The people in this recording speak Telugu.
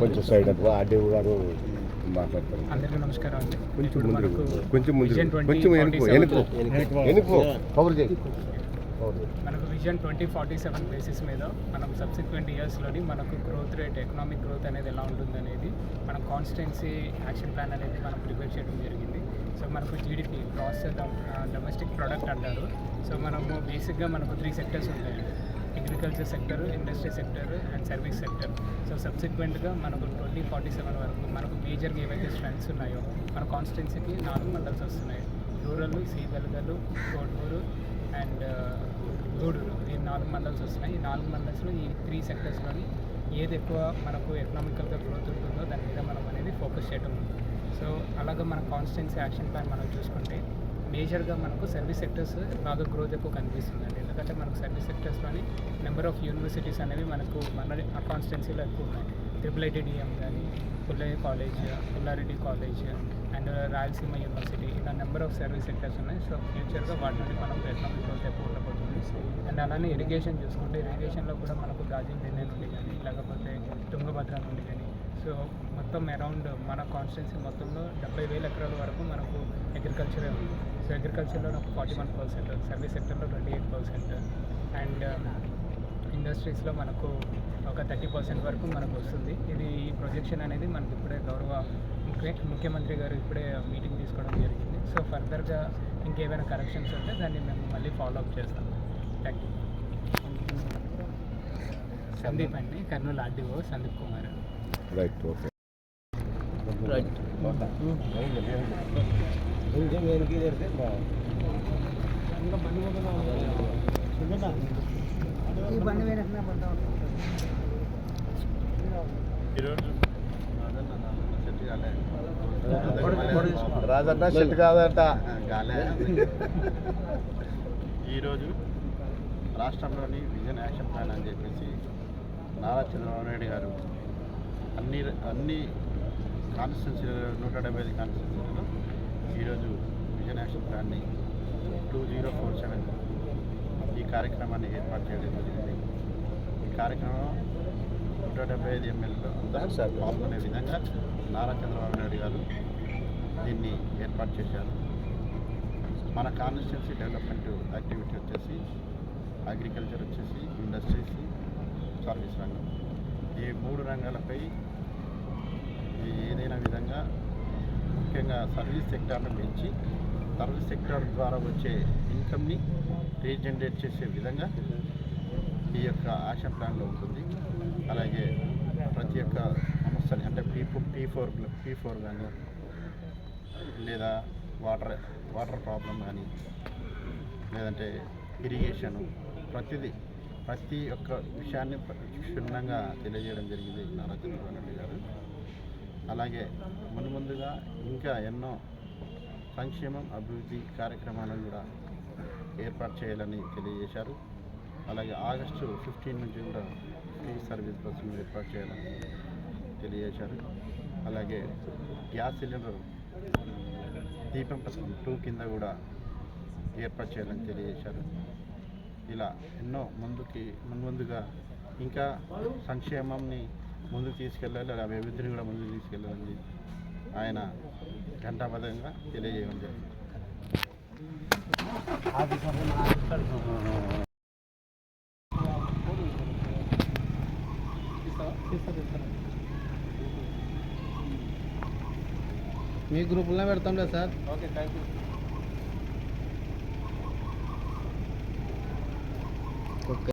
కొంచెం సైడ్ అటు ఆర్డీఓ గారు మాట్లాడతారు. అందరికీ నమస్కారం అండి. కొంచెం ముందు కొంచెం ముందు కొంచెం వెనుకో వెనుకో వెనుకో. కవర్ చేయి. మనకు vision twenty forty seven basis మీద మనం సబ్సిక్వెంట్ ఇయర్స్లోని మనకు గ్రోత్ రేట్ ఎకనామిక్ గ్రోత్ అనేది ఎలా ఉంటుంది అనేది మనం కాన్స్టెన్సీ యాక్షన్ ప్లాన్ అనేది మనం ప్రిపేర్ చేయడం జరిగింది. సో మనకు జీడిపి గ్రాస్ డొమెస్టిక్ ప్రోడక్ట్ అంటారు. సో మనము బేసిక్గా మనకు త్రీ సెక్టర్స్ ఉంటాయి. Agriculture sector industry sector and service sector so సబ్సిక్వెంట్గా మనకు ట్వంటీ ఫార్టీ సెవెన్ వరకు మనకు మేజర్గా ఏవైతే స్ట్రెంగ్స్ ఉన్నాయో మన కాన్స్టిట్యున్సీకి నాలుగు మండల్స్ వస్తున్నాయి. రూరల్ సి వెలుగలు కోటూరు అండ్ uh, గూడూరు ఈ నాలుగు మండల్స్ వస్తున్నాయి. ఈ నాలుగు మండల్స్లో ఈ త్రీ సెక్టర్స్లోని ఏది ఎక్కువ మనకు ఎకనామికల్గా గ్రోత్ ఉంటుందో దాని మీద మనం అనేది ఫోకస్ చేయటం. సో అలాగే మన కాన్స్టెన్సీ యాక్షన్ ప్లాన్ మనం చూసుకుంటే మేజర్గా మనకు సర్వీస్ సెక్టర్స్ బాగా గ్రోత్ ఎక్కువ కనిపిస్తుందండి. ఎందుకంటే మనకు సర్వీస్ సెక్టర్స్లోని నెంబర్ ఆఫ్ యూనివర్సిటీస్ అనేవి మనకు మన కాన్స్టెన్సీలో ఎక్కువ ఉన్నాయి. ట్రిపుల్ ఐటీడీఎం కానీ Pullaiah college Pullareddy college and Rayalaseema university ఇలా నెంబర్ ఆఫ్ సర్వీస్ సెక్టర్స్ ఉన్నాయి. సో ఫ్యూచర్గా వాటి నుండి మనం ఎకనామిక్ గ్రోత్ ఎక్కువ ఉండబోతుంది అండ్ అలానే ఇరిగేషన్ చూసుకుంటే ఇరిగేషన్లో కూడా మనకు గాజుల దిన్నె నుండి కానీ లేకపోతే తుంగభద్ర నుండి కానీ సో మొత్తం అరౌండ్ మన కాన్స్టిట్యున్సీ మొత్తంలో డెబ్బై వేల ఎకరాల వరకు మనకు అగ్రికల్చరే ఉంది. సో అగ్రికల్చర్లో నాకు ఫార్టీ వన్ పర్సెంట్ సర్వీస్ సెక్టర్లో ట్వంటీ ఎయిట్ పర్సెంట్ అండ్ ఇండస్ట్రీస్లో మనకు ఒక థర్టీ పర్సెంట్ వరకు మనకు వస్తుంది. ఇది ఈ ప్రొజెక్షన్ అనేది మనకి ఇప్పుడే గౌరవ ముఖ్య ముఖ్యమంత్రి గారు ఇప్పుడే మీటింగ్ తీసుకోవడం జరిగింది. సో ఫర్దర్గా ఇంకేమైనా కరెక్షన్స్ ఉంటే దాన్ని మేము మళ్ళీ ఫాలో అప్ చేస్తాం. థ్యాంక్ యూ సందీప్ అండి Kurnool RDO Sandeep Kumar. Right okay Rajanna set కాదట. ఈరోజు రాష్ట్రంలోని విజన్ యాక్షన్ ప్లాన్ అని చెప్పేసి నారా చంద్రబాబు నాయుడు గారు అన్ని అన్ని కాన్స్టిట్యున్సీలలో నూట డెబ్బై ఐదు కాన్స్టిట్యున్సీలలో ఈరోజు విజన్ యాక్షన్ ప్లాన్ని టూ జీరో ఫోర్ సెవెన్ ఈ కార్యక్రమాన్ని ఏర్పాటు చేయడం జరిగింది. ఈ కార్యక్రమం నూట డెబ్బై ఐదు ఎమ్మెల్యేలు అందరూ పాల్గొనే విధంగా నారా చంద్రబాబు నాయుడు గారు దీన్ని ఏర్పాటు చేశారు. మన కాన్స్టిట్యున్సీ డెవలప్మెంట్ యాక్టివిటీ వచ్చేసి అగ్రికల్చర్ వచ్చేసి ఇండస్ట్రీస్ సర్వీస్ రంగం. ఈ మూడు రంగాలపై ఏదైనా విధంగా ముఖ్యంగా సర్వీస్ సెక్టార్ను పెంచి సర్వీస్ సెక్టర్ ద్వారా వచ్చే ఇన్కమ్ని రీజనరేట్ చేసే విధంగా ఈ యొక్క యాక్షన్ ప్లాన్లో ఉంటుంది. అలాగే ప్రతి ఒక్క సంస్థని అంటే P P four P four కానీ లేదా వాటర్ వాటర్ ప్రాబ్లం కానీ లేదంటే ఇరిగేషను ప్రతిదీ ప్రతి ఒక్క విషయాన్ని క్షుణ్ణంగా తెలియజేయడం జరిగింది నారా చంద్రబాబు నాయుడు గారు. అలాగే మున్ముందుగా ఇంకా ఎన్నో సంక్షేమం అభివృద్ధి కార్యక్రమాలను కూడా ఏర్పాటు చేయాలని తెలియజేశారు. అలాగే ఆగస్టు ఫిఫ్టీన్ నుంచి కూడా ఫ్రీ సర్వీస్ బస్సును ఏర్పాటు చేయాలని తెలియజేశారు. అలాగే గ్యాస్ సిలిండర్ దీపం పథకం టూ కింద కూడా ఏర్పాటు చేయాలని తెలియజేశారు. ఇలా ఎన్నో ముందుకి ముందుగా ఇంకా సంక్షేమంని ముందుకు తీసుకెళ్ళాలి అలా అభివృద్ధిని కూడా ముందుకు తీసుకెళ్ళాలని ఆయన ఘంటాబద్ధంగా తెలియజేయడం జరిగింది. మీ గ్రూపులో పెడతాంలే sir. Okay thank you okay.